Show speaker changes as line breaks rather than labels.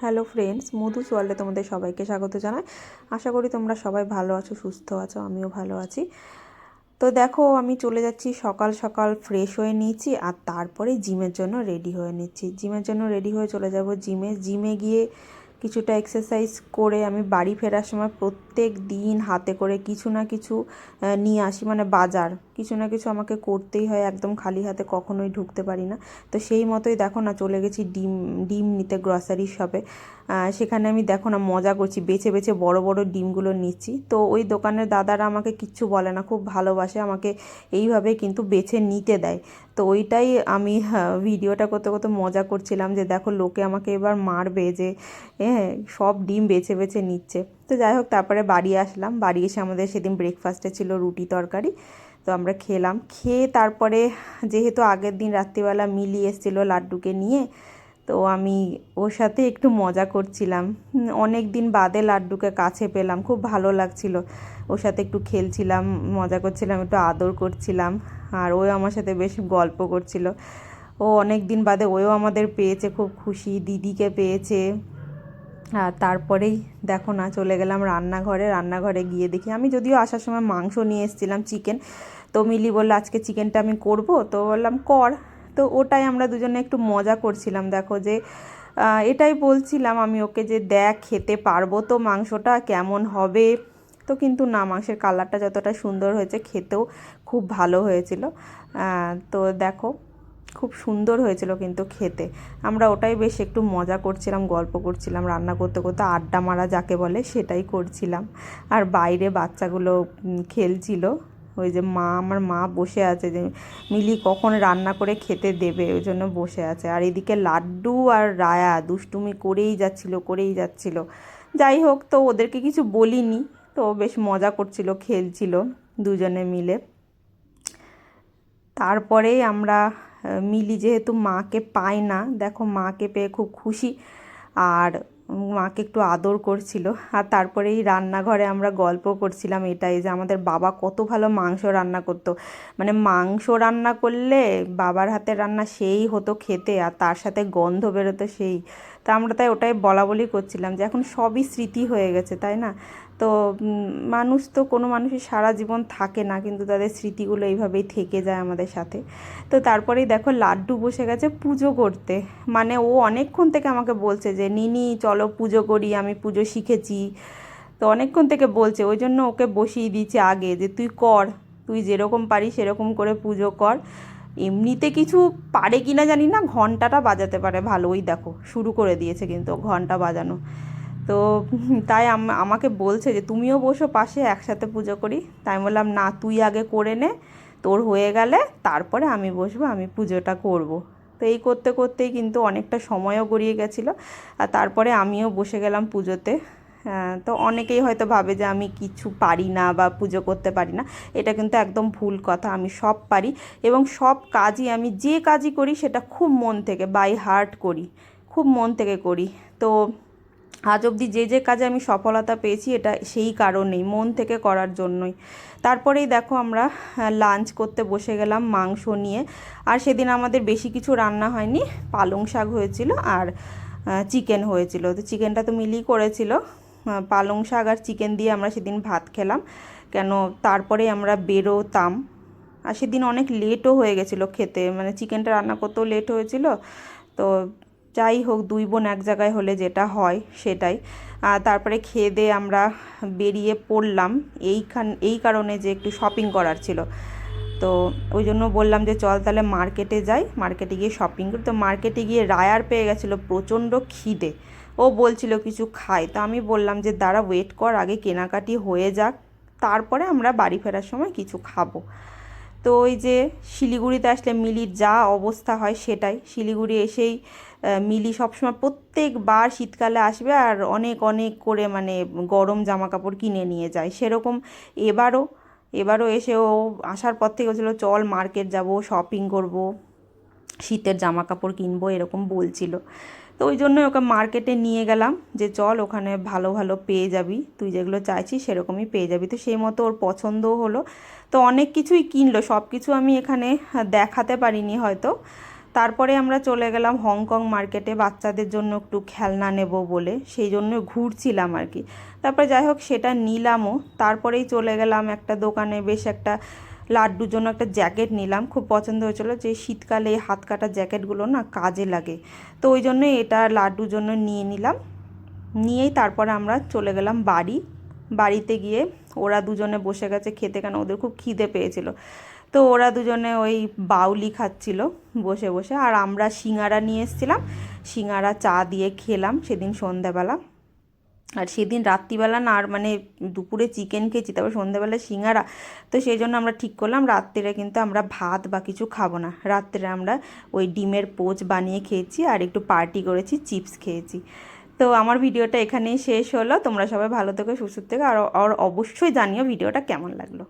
Hello friends, মধু সোয়ালে তোমাদের সবাইকে স্বাগত জানাই। আশা করি তোমরা সবাই ভালো আছো, সুস্থ আছো, আমিও ভালো আছি। তো দেখো, আমি চলে যাচ্ছি, সকাল সকাল ফ্রেশ হয়ে নিয়েছি আর তারপরে জিমের জন্য রেডি হয়ে নিচ্ছি। জিমের জন্য রেডি হয়ে চলে যাব জিমে। জিমে গিয়ে কিছুটা এক্সারসাইজ করে আমি বাড়ি ফেরার সময় প্রত্যেক দিন হাতে করে কিছু না কিছু নিয়ে আসি। মানে বাজার, কিছু না কিছু আমাকে করতেই হয়, একদম খালি হাতে কখনোই ঢুকতে পারি না। তো সেই মতোই দেখো না, চলে গেছি ডিম ডিম নিতে গ্রসারি শপে সেখানে আমি দেখো না, মজা করছি। বেছে বেছে বড় বড় ডিমগুলো নিচ্ছি। তো ওই দোকানের দাদারা আমাকে কিচ্ছু বলে না, খুব ভালোবাসে, আমাকে এইভাবে কিন্তু বেছে নিতে দেয়। তো ওইটাই আমি ভিডিওটা করতে করতে মজা করছিলাম যে দেখো, লোকে আমাকে এবার মারবে যে হ্যাঁ সব ডিম বেছে বেছে নিচ্ছে। তো যাই হোক, তারপরে বাড়ি আসলাম। বাড়ি এসে আমাদের সেদিন ব্রেকফাস্টে ছিল রুটি তরকারি। তো আমরা খেলাম। খেয়ে তারপরে, যেহেতু আগের দিন রাত্রিবেলা মিলি এসেছিল লাড্ডুকে নিয়ে তো আমি ওর সাথে একটু মজা করছিলাম। অনেক দিন বাদে লাড্ডুকে কাছে পেলাম, খুব ভালো লাগছিল। ওর সাথে একটু খেলছিলাম, মজা করছিলাম, একটু আদর করছিলাম, আর ও আমার সাথে বেশ গল্প করছিল। ও অনেক দিন বাদে ওও আমাদের পেয়েছে, খুব খুশি, দিদিকে পেয়েছে। আর তারপরেই দেখো না, চলে গেলাম রান্নাঘরে। রান্নাঘরে গিয়ে দেখি, আমি যদিও আসার সময় মাংস নিয়ে এসেছিলাম, চিকেন। তো মিলি বলল, আজকে চিকেনটা আমি করব? তো বললাম, কর। তো ওটাই আমরা দুজনে একটু মজা করছিলাম, দেখো যে এটাই বলছিলাম আমি ওকে যে, দেখ, খেতে পারব তো মাংসটা, কেমন হবে? তো কিন্তু না, মাংসের কালারটা যতটা সুন্দর হয়েছে, খেতেও খুব ভালো হয়েছিল। তো দেখো, খুব সুন্দর হয়েছিল কিন্তু খেতে। আমরা ওটাই বেশ একটু মজা করছিলাম, গল্প করছিলাম, রান্না করতে করতে আড্ডা মারা যাকে বলে, সেটাই করছিলাম। আর বাইরে বাচ্চাগুলো খেলছিল। ওই যে মা, আমার মা বসে আছে যে মিলি কখন রান্না করে খেতে দেবে, ওই জন্য বসে আছে। আর এদিকে লাড্ডু আর রায়া দুষ্টুমি করেই যাচ্ছিল করেই যাচ্ছিল। যাই হোক, তো ওদেরকে কিছু বলিনি, তো বেশ মজা করছিল, খেলছিল দুজনে মিলে। তারপরে আমরা, মিলি যেহেতু মাকে পায় না, দেখো মাকে পেয়ে খুব খুশি। আর মাকে একটু আদর করছিল। আর তারপরে এই রান্নাঘরে আমরা গল্প করছিলাম এটাই যে আমাদের বাবা কত ভালো মাংস রান্না করতো। মানে মাংস রান্না করলে বাবার হাতে রান্না সেই হতো খেতে আর তার সাথে গন্ধ বেরোতো সেই। তা আমরা তাই ওটাই বলা বলি করছিলাম যে এখন সবই স্মৃতি হয়ে গেছে, তাই না? তো মানুষ তো কোনো মানুষই সারা জীবন থাকে না, কিন্তু তাদের স্মৃতিগুলো এইভাবেই থেকে যায় আমাদের সাথে। তো তারপরেই দেখো লাড্ডু বসে গেছে পুজো করতে। মানে ও অনেকক্ষণ থেকে আমাকে বলছে যে, নিনি, চলো পুজো করি, আমি পুজো শিখেছি। তো অনেকক্ষণ থেকে বলছে, ওই জন্য ওকে বসিয়ে দিয়েছে আগে যে, তুই কর, তুই যেরকম পারিস সেরকম করে পুজো কর। এমনিতে কিছু পারে কি না জানি না, ঘন্টাটা বাজাতে পারে ভালো ওই দেখো, শুরু করে দিয়েছে কিন্তু ঘণ্টা বাজানো। তো তাই আমাকে বলছে যে, তুমিও বসো পাশে, একসাথে পুজো করি। তাই বললাম, না, তুই আগে করে নে, তোর হয়ে গেলে তারপরে আমি বসবো, আমি পুজোটা করব। তো এই করতে করতেই কিন্তু অনেকটা সময়ও গড়িয়ে গেছিল। আর তারপরে আমিও বসে গেলাম পুজোতে। তো অনেকেই হয়তো ভাবে যে, আমি কিছু পারি না বা পুজো করতে পারি না। এটা কিন্তু একদম ভুল কথা, আমি সব পারি। এবং সব কাজই আমি যে কাজই করি, সেটা খুব মন থেকে বাই হার্ট করি। খুব মন থেকে করি। তো আজ অবধি যে যে কাজে আমি সফলতা পেয়েছি, এটা সেই কারণেই, মন থেকে করার জন্যই। তারপরেই দেখো আমরা লাঞ্চ করতে বসে গেলাম মাংস নিয়ে। আর সেদিন আমাদের বেশি কিছু রান্না হয়নি, পালং শাক হয়েছিল আর চিকেন হয়েছিল। তো চিকেনটা তো মিলিয়ে করেছিল। পালং শাক আর চিকেন দিয়ে আমরা সেদিন ভাত খেলাম। কেন, তারপরে আমরা বেরোতাম। আর সেদিন অনেক লেটও হয়ে গেছিল খেতে। মানে চিকেনটা রান্না করতেও লেট হয়েছিল। তো যাই হোক, দুই বোন এক জায়গায় হলে যেটা হয় সেটাই। তারপরে খেয়ে দিয়ে আমরা বেরিয়ে পড়লাম। এইখান, এই কারণে যে একটু শপিং করার ছিল। তো ওই জন্য বললাম যে, চল তাহলে মার্কেটে যাই। মার্কেটে গিয়ে শপিং করি। তো মার্কেটে গিয়ে রায়ার পেয়ে গেছিল প্রচণ্ড খিদে। ও বলছিল, কিছু খাই? তো আমি বললাম যে, দাঁড়া ওয়েট কর, আগে কেনাকাটি হয়ে যাক। তারপরে আমরা বাড়ি ফেরার সময় কিছু খাব। তো ওই যে শিলিগুড়িতে আসলে মিলির যা অবস্থা হয় সেটাই। শিলিগুড়ি এসেই মিলি সবসময় প্রত্যেকবার শীতকালে আসবে আর অনেক অনেক করে মানে গরম জামা কাপড় কিনে নিয়ে যায়। সেরকম এবারও এবারও এসে ও আসার পর থেকে বলছিল, চল মার্কেট যাব শপিং করব, শীতের জামা কাপড় কিনবো, এরকম বলছিল। তো ওই জন্যই ওকে মার্কেটে নিয়ে গেলাম যে চল ওখানে ভালো ভালো পেয়ে যাবি। তুই যেগুলো চাইছিস সেরকমই পেয়ে যাবি। তো সেই মতো ওর পছন্দও হলো। তো অনেক কিছুই কিনলো। সব কিছু আমি এখানে দেখাতে পারিনি হয়তো। তারপরে আমরা চলে গেলাম হংকং মার্কেটে বাচ্চাদের জন্য একটু খেলনা নেব বলে। সেই জন্য ঘুরছিলাম আর কি। তারপরে যাই হোক সেটা নিলামও। তারপরেই চলে গেলাম একটা দোকানে বেশ একটা লাড্ডুর জন্য একটা জ্যাকেট নিলাম। খুব পছন্দ হয়েছিল যে শীতকালে এই হাত কাটা জ্যাকেটগুলো না কাজে লাগে। তো ওই জন্য এটা লাড্ডুর জন্য নিয়ে নিলাম। নিয়েই তারপরে আমরা চলে গেলাম বাড়ি। বাড়িতে গিয়ে ওরা দুজনে বসে গেছে খেতে কেন ওদের খুব খিদে পেয়েছিল। তো ওরা দুজনে ওই বাউলি খাচ্ছিল বসে বসে। আর আমরা সিঙ্গারা নিয়ে এসেছিলাম। সিঙ্গারা চা দিয়ে খেলাম সেদিন সন্ধ্যাবেলা। আর সেদিন রাত্রিবেলা না, আর মানে দুপুরে চিকেন খেয়েছি, তারপর সন্ধ্যাবেলা সিঙ্গারা, তো সেই জন্য আমরা ঠিক করলাম, রাত্রে কিন্তু আমরা ভাত বা কিছু খাব না। রাত্রে আমরা ওই ডিমের পোচ বানিয়ে খেয়েছি, আর একটু পার্টি করেছি চিপস খেয়েছি। তো আমার ভিডিওটা এখানেই শেষ হলো, তোমরা সবাই ভালো থেকো, সুস্থ থেকে, আর আর অবশ্যই জানিও ভিডিওটা কেমন লাগল।